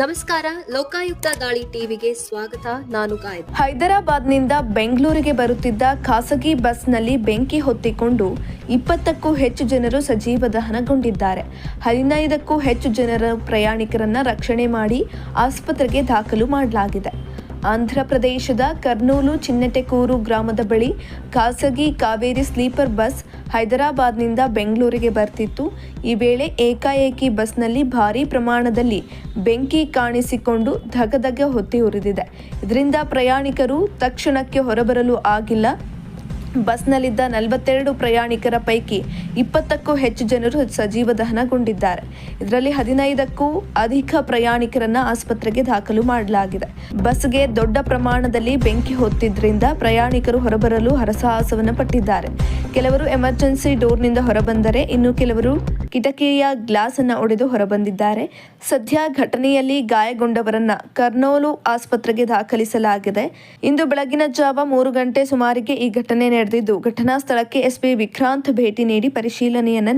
ನಮಸ್ಕಾರ, ಲೋಕಾಯುಕ್ತ ದಾಳಿ ಟಿವಿಗೆ ಸ್ವಾಗತ. ನಾನು ಗಾಯತ್ ಹೈದರಾಬಾದ್ನಿಂದ ಬೆಂಗಳೂರಿಗೆ ಬರುತ್ತಿದ್ದ ಖಾಸಗಿ ಬಸ್ನಲ್ಲಿ ಬೆಂಕಿ ಹೊತ್ತಿಕೊಂಡು ಇಪ್ಪತ್ತಕ್ಕೂ ಹೆಚ್ಚು ಜನರು ಸಜೀವ ದಹನಗೊಂಡಿದ್ದಾರೆ. ಹದಿನೈದಕ್ಕೂ ಹೆಚ್ಚು ಜನರ ಪ್ರಯಾಣಿಕರನ್ನ ರಕ್ಷಣೆ ಮಾಡಿ ಆಸ್ಪತ್ರೆಗೆ ದಾಖಲು ಮಾಡಲಾಗಿದೆ. ಆಂಧ್ರ ಪ್ರದೇಶದ ಕರ್ನೂಲು ಚಿನ್ನಟೆಕೂರು ಗ್ರಾಮದ ಬಳಿ ಖಾಸಗಿ ಕಾವೇರಿ ಸ್ಲೀಪರ್ ಬಸ್ ಹೈದರಾಬಾದ್ನಿಂದ ಬೆಂಗಳೂರಿಗೆ ಬರ್ತಿತ್ತು. ಈ ವೇಳೆ ಏಕಾಏಕಿ ಬಸ್ನಲ್ಲಿ ಭಾರೀ ಪ್ರಮಾಣದಲ್ಲಿ ಬೆಂಕಿ ಕಾಣಿಸಿಕೊಂಡು ಧಗಧಗ ಹೊತ್ತಿ ಉರಿದಿದೆ. ಇದರಿಂದ ಪ್ರಯಾಣಿಕರು ತಕ್ಷಣಕ್ಕೆ ಹೊರಬರಲು ಆಗಿಲ್ಲ. ಬಸ್ನಲ್ಲಿದ್ದ ನಲವತ್ತೆರಡು ಪ್ರಯಾಣಿಕರ ಪೈಕಿ ಇಪ್ಪತ್ತಕ್ಕೂ ಹೆಚ್ಚು ಜನರು ಸಜೀವ ದಹನಗೊಂಡಿದ್ದಾರೆ. ಇದರಲ್ಲಿ ಹದಿನೈದಕ್ಕೂ ಅಧಿಕ ಪ್ರಯಾಣಿಕರನ್ನ ಆಸ್ಪತ್ರೆಗೆ ದಾಖಲು ಮಾಡಲಾಗಿದೆ. ಬಸ್ಗೆ ದೊಡ್ಡ ಪ್ರಮಾಣದಲ್ಲಿ ಬೆಂಕಿ ಹೊತ್ತಿದ್ರಿಂದ ಪ್ರಯಾಣಿಕರು ಹೊರಬರಲು ಹರಸಾಹಸವನ್ನು ಪಟ್ಟಿದ್ದಾರೆ. ಕೆಲವರು ಎಮರ್ಜೆನ್ಸಿ ಡೋರ್ನಿಂದ ಹೊರಬಂದರೆ ಇನ್ನು ಕೆಲವರು ಕಿಟಕಿಯ ಗ್ಲಾಸ್ ಅನ್ನ ಒಡೆದು ಹೊರಬಂದಿದ್ದಾರೆ. ಸದ್ಯ ಘಟನೆಯಲ್ಲಿ ಗಾಯಗೊಂಡವರನ್ನ ಕರ್ನೋಲು ಆಸ್ಪತ್ರೆಗೆ ದಾಖಲಿಸಲಾಗಿದೆ. ಇಂದು ಬೆಳಗಿನ ಜಾವ ಮೂರು ಗಂಟೆ ಸುಮಾರಿಗೆ ಈ ಘಟನೆ ನಡೆದಿದ್ದು. ಘಟನಾ ಸ್ಥಳಕ್ಕೆ ಎಸ್ಪಿ ವಿಕ್ರಾಂತ್ ಭೇಟಿ ನೀಡಿ ಪರಿಶೀಲನೆಯನ್ನು